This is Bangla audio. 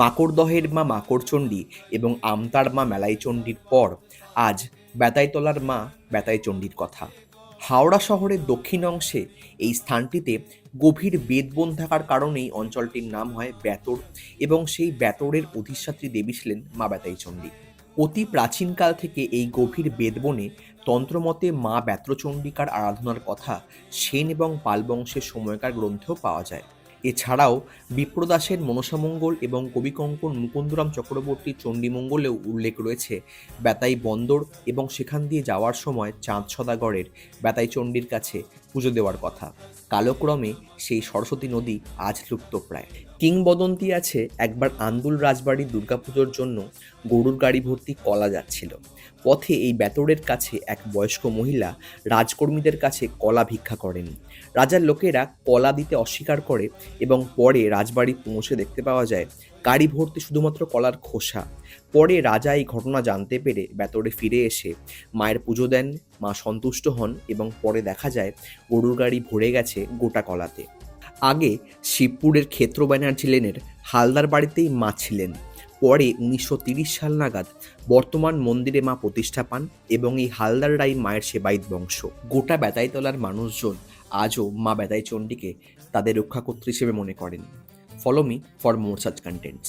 মাকড়দহের মা মাকড়চণ্ডী এবং আমতার মা মেলাইচণ্ডীর পর আজ বেতাইতলার মা বেতাইচণ্ডীর কথা। হাওড়া শহরের দক্ষিণ অংশে এই স্থানটিতে গভীর বেদবন থাকার কারণেই অঞ্চলটির নাম হয় বেতর এবং সেই বেতরের অধিষ্ঠাত্রী দেবী ছিলেন মা বেতাইচণ্ডী। অতি প্রাচীনকাল থেকে এই গভীর বেদবনে তন্ত্রমতে মা ব্যত্রচণ্ডিকার আরাধনার কথা সেন এবং পাল বংশের সময়কার গ্রন্থেও পাওয়া যায়। এছাড়াও বিপ্রদাসের মনসামঙ্গল এবং কবিকঙ্কন মুকুন্দরাম চক্রবর্তীর চণ্ডীমঙ্গলেও উল্লেখ রয়েছে। বেতাই বন্দর এবং সেখান দিয়ে যাওয়ার সময় চাঁদ সদাগরের বেতাই চণ্ডীর কাছে পুজো দেওয়ার কথা। কালক্রমে সেই সরস্বতী নদী আজ লুপ্তপ্রায়। কিংবদন্তি আছে একবার আন্দুল রাজবাড়ির দুর্গাপুজোর জন্য গরুর গাড়ি ভর্তি কলা যাচ্ছিল। পথে এই বেতরের কাছে এক বয়স্ক মহিলা রাজকর্মীদের কাছে কলা ভিক্ষা করেন। রাজার লোকেরা কলা দিতে অস্বীকার করে এবং পরে রাজবাড়ি পৌঁছে দেখতে পাওয়া যায় গাড়ি ভর্তি শুধুমাত্র কলার খোসা। পরে রাজা এই ঘটনা জানতে পেরে বেতরে ফিরে এসে মায়ের পুজো দেন, মা সন্তুষ্ট হন এবং পরে দেখা যায় গরুর গাড়ি ভরে গেছে গোটা কলাতে। আগে শিবপুরের ক্ষেত্র ব্যানার্জি লেনের হালদার বাড়িতেই মা ছিলেন। পরে উনিশশো সাল নাগাদ বর্তমান মন্দিরে মা প্রতিষ্ঠা পান এবং এই হালদার রাই মায়ের সেবায়িত বংশ। গোটা বেতাইতলার মানুষজন আজও মা বেতাই চণ্ডীকে তাদের রক্ষাকর্ত্রী হিসেবে মনে করেন। Follow me for more such contents